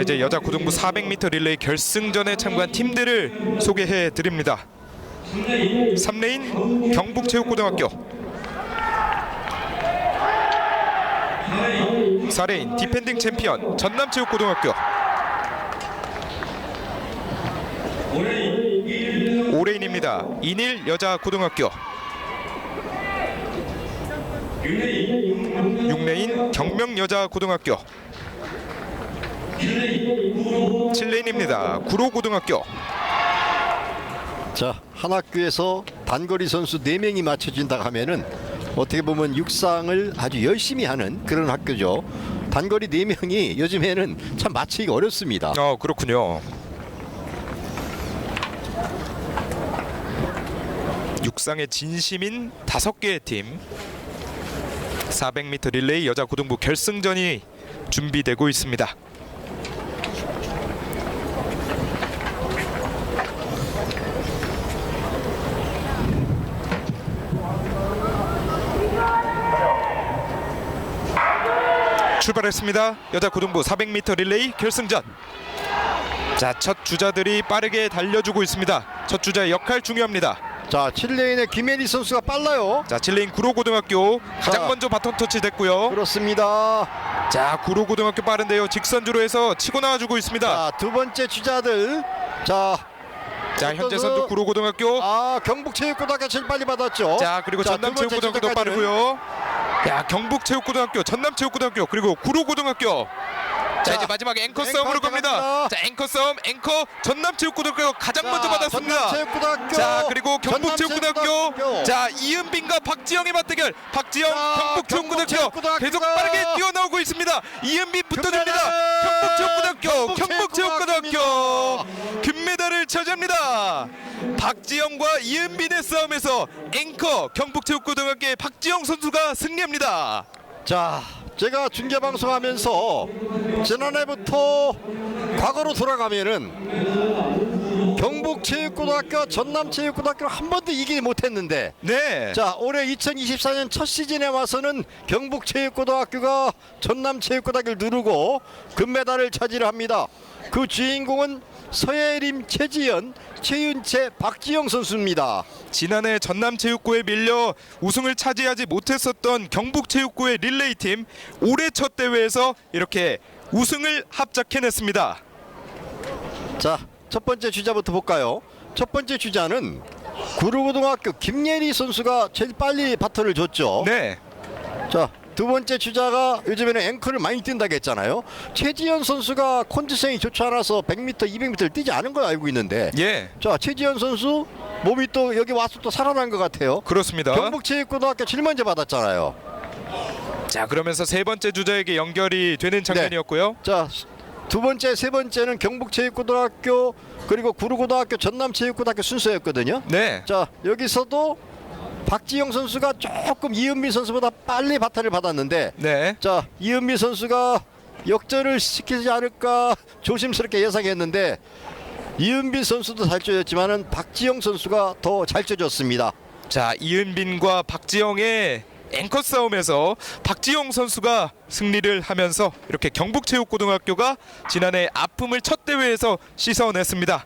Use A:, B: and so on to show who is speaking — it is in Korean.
A: 자 이제 여자 고등부 400m 릴레이 결승전에 참가한 팀들을 소개해 드립니다. 3레인 경북체육고등학교 4레인 디펜딩 챔피언 전남체육고등학교 5레인입니다. 인일 여자 고등학교 6레인 경명 여자 고등학교 7레인입니다. 구로 고등학교
B: 자, 한 학교에서 단거리 선수 4명이 맞춰진다 하면은 어떻게 보면 육상을 아주 열심히 하는 그런 학교죠. 단거리 4명이 요즘에는 참 맞추기가 어렵습니다.
A: 어 그렇군요. 육상의 진심인 다섯 개의 팀 400m 릴레이 여자 고등부 결승전이 준비되고 있습니다. 출발했습니다. 여자 고등부 400m 릴레이 결승전. 자, 첫 주자들이 빠르게 달려주고 있습니다. 첫 주자의 역할 중요합니다.
B: 자, 7레인의 김혜리 선수가 빨라요.
A: 자, 칠레인 구로고등학교 가장
B: 자.
A: 먼저 바톤 터치 됐고요.
B: 그렇습니다.
A: 자, 구로고등학교 빠른데요. 직선주로 해서 치고 나와주고 있습니다.
B: 자, 두 번째 주자들. 자,
A: 자, 현재
B: 그-
A: 선두 구로고등학교.
B: 아, 경북체육고등학교 제일 빨리 받았죠.
A: 자, 그리고
B: 자, 두 번째
A: 전남체육고등학교도
B: 주자까지는
A: 빠르고요. 야, 경북체육고등학교, 전남체육고등학교, 그리고 구로고등학교. 자,
B: 자,
A: 이제 마지막 앵커 싸움으로 갑니다. 앵커 싸움, 앵커 전남체육고등학교 가장
B: 자,
A: 먼저 받았습니다.
B: 전남체육고등학교.
A: 자 그리고 경북체육고등학교. 자 이은빈과 박지영의 맞대결 박지영
B: 자,
A: 경북체육고등학교 계속 빠르게 뛰어나오고 있습니다 이은빈 붙어줍니다! 경북체육고등학교 경북체육고등학교 금메달을 차지합니다 박지영과 이은빈의 싸움에서 앵커 경북체육고등학교의 박지영 선수가 승리합니다
B: 자, 제가 중계 방송하면서 지난해부터 과거로 돌아가면은 경북체육고등학교, 전남체육고등학교 한 번도 이기지 못했는데
A: 네
B: 자, 올해 2024년 첫 시즌에 와서는 경북체육고등학교가 전남체육고등학교를 누르고 금메달을 차지합니다. 그 주인공은 서예림, 최지연, 최윤채, 박지영 선수입니다.
A: 지난해 전남체육고에 밀려 우승을 차지하지 못했었던 경북체육고의 릴레이팀 올해 첫 대회에서 이렇게 우승을 합작해냈습니다.
B: 자, 첫 번째 주자부터 볼까요? 첫 번째 주자는 구루고등학교 김예리 선수가 제일 빨리 바톤을 줬죠.
A: 네,
B: 자, 두 번째 주자가 요즘에는 앵커를 많이 뛴다고 했잖아요. 최지현 선수가 컨디션이 좋지 않아서 100m, 200m를 뛰지 않은 걸 알고 있는데
A: 예,
B: 자, 최지현 선수 몸이 또 여기 와서 또 살아난 것 같아요.
A: 그렇습니다.
B: 경북체육고등학교 제일 먼저 받았잖아요.
A: 자, 그러면서 세 번째 주자에게 연결이 되는 장면이었고요.
B: 자, 두 번째, 세 번째는 경북체육고등학교 그리고 구루고등학교, 전남체육고등학교 순서였거든요.
A: 네,
B: 자, 여기서도 박지영 선수가 조금 이은미 선수보다 빨리 바탄을 받았는데
A: 네,
B: 자, 이은미 선수가 역전을 시키지 않을까 조심스럽게 예상했는데 이은비 선수도 잘 쳐줬지만은 박지영 선수가 더잘 쳐줬습니다.
A: 자 이은빈과 박지영의 앵커 싸움에서 박지영 선수가 승리를 하면서 이렇게 경북체육고등학교가 지난해 아픔을 첫 대회에서 씻어냈습니다.